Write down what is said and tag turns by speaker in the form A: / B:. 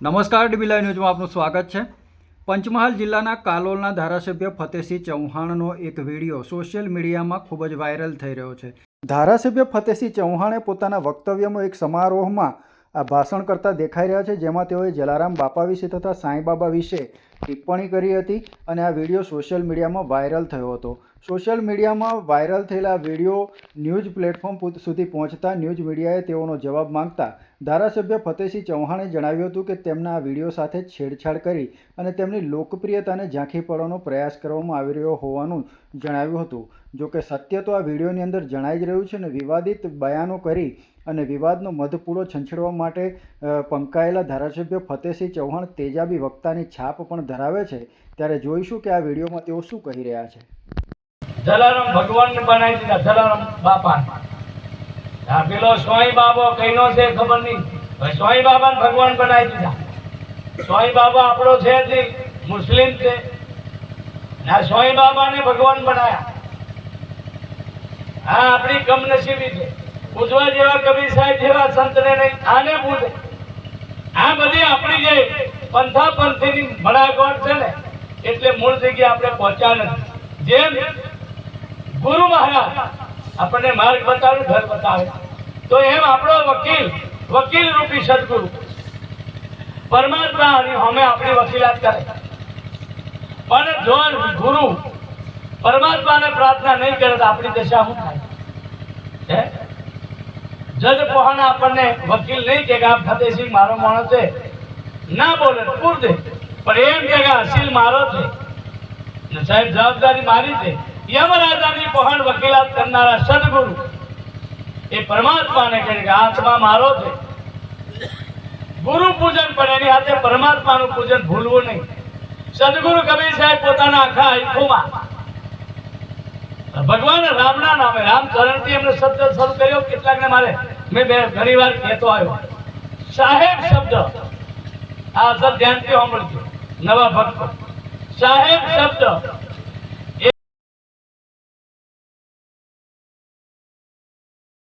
A: નમસ્કાર ડીબીલાઈ ન્યૂઝમાં આપનું સ્વાગત છે. પંચમહાલ જિલ્લાના કાલોલના ધારાસભ્ય ફતેસિંહ ચૌહાણનો એક વીડિયો સોશિયલ મીડિયામાં ખૂબ જ વાયરલ થઈ રહ્યો છે. ધારાસભ્ય ફતેસિંહ ચૌહાણે પોતાના વક્તવ્યમાં એક સમારોહમાં આ ભાષણ કરતા દેખાઈ રહ્યા છે, જેમાં તેઓએ જલારામ બાપા વિશે તથા સાંઈબાબા વિશે ટિપ્પણી કરી હતી અને આ વીડિયો સોશિયલ મીડિયામાં વાયરલ થયો હતો. સોશિયલ મીડિયામાં વાયરલ થયેલા વીડિયો ન્યૂઝ પ્લેટફોર્મ સુધી પહોંચતા ન્યૂઝ મીડિયાએ તેઓનો જવાબ માંગતા ધારાસભ્ય ફતેસિંહ ચૌહાણે જણાવ્યું હતું કે તેમના આ વીડિયો સાથે છેડછાડ કરી અને તેમની લોકપ્રિયતાને ઝાંખી પડવાનો પ્રયાસ કરવામાં આવી રહ્યો હોવાનું જણાવ્યું હતું. જો કે સત્ય તો આ વિડીયોની અંદર જણાઈ જ રહ્યું છે ને વિવાદિત બયાનો કરી અને વિવાદનો મધપૂડો છંછેડવા માટે પંકાયેલા ધારાસભ્ય ફતેસિંહ ચૌહાણ તેજાબી વક્તાની છાપ પણ ધરાવે છે, ત્યારે જોઈશું કે આ વિડીયોમાં તેઓ શું કહી રહ્યા છે.
B: જલારામ ભગવાનને બનાવી દીધા, જલારામ બાપા પેલો સ્વાઈ બાબો કઈનો છે ખબર નહીં સ્વાઈ બાબાને ભગવાન બનાવી દીધા. સ્વાઈ બાબા આપણો છે જ મુસ્લિમ છે આ સ્વાઈ બાબાને ભગવાન બનાયા. આ આપણી કમનસીબી છે. પૂજવા જેવા કવિ સાહેબ જેવા સંતને નહીં, આને પૂજે. આ બધી આપણી જે પંથા પંથીની ભડાગોળ છે ને, એટલે મૂળ જગ્યાએ આપણે પહોંચ્યા જેમ ગુરુ મહારાજ આપણને માર્ગ બતાવે, ઘર બતાવે. તો એમ આપણો વકીલ વકીલ રૂપી સદગુરુ. પરમાત્મા અમે આપણી વકીલાત કરે. પણ જો ગુરુ પરમાત્માને પ્રાર્થના નહીં કરે તો આપણી દશા શું થાય? જજ પોહાના આપણને વકીલ નહીં કે આપ ફતેસિંહ મારો માણસ છે. ના બોલે પૂરતે પણ એમ કે અસીલ મારો છે. ને સાહેબ જવાબદારી મારી છે. યમરાજાની પહોંચ વકીલાત કરનારા સદગુરુ એ પરમાત્માને કહે કે આત્મા મારો છે. ગુરુ પૂજન પણ એની સાથે પરમાત્માનું પૂજન ભૂલવું નહીં. સદગુરુ કબીર સાહેબ પોતાના આખા આયુમાં ભગવાન રામના નામે રામચરણથી એમને શબ્દ શરૂ કર્યો. કેટલાકને મારે, મેં બે ઘણી વાર કહેતો આવ્યો. સાહેબ શબ્દ આ અસર ધ્યાનથી સાંભળજો. નવા ભક્તો. સાહેબ શબ્દ.